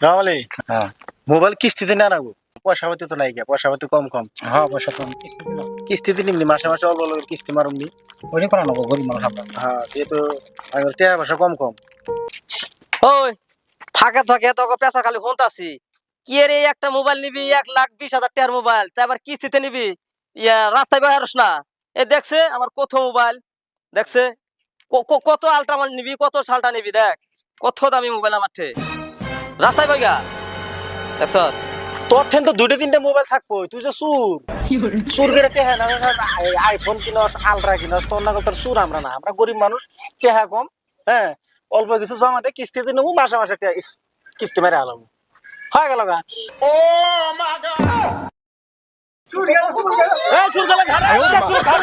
রামলি হ্যাঁ। মোবাইল কিস্তিতে না রাখব? পয়সা পাতি তো নাই গিয়া পয়সা পাতি কম কম। হ্যাঁ পয়সা তো কিস্তিতে নিমনি মাসে মাসে অল্প অল্প কিস্তি মারুমনি ওই করা নেব গরিব মানুষ হ্যাঁ যেহেতু আমার টাকা পয়সা কম কম। ওই ফাঁকে ফাঁকে তোকে পেশা খালি হন্তাছি কি রে একটা মোবাইল নিবি এক লাখ বিশ হাজার টাকার মোবাইল তা আবার কিস্তিতে নিবি? ইয়া রাস্তায় বেরোস না। এ দেখছে আমার কত মোবাইল দেখছে কত আলট্রামাল নিবি কত সালটা নিবি দেখ কত দামি মোবাইল আমার ঠে। রাস্তায় বইগা দেখছ? তোর ঠেন তো দুইটা তিনটা মোবাইল থাকব তুই যে সুর সুর করে টেহা না আইফোন কিনস আলট্রা কিনস তোর না তোর সুর আমরা না আমরা গরিব মানুষ টেহা কম হ্যাঁ? অল্প কিছু জমাতে কিস্তিতে নেব মাসে মাসে কিস্তি মেরে আলাম হয়ে গেল গা। এই, সুর গেলে এই, দেখ সুর, ঘাড়।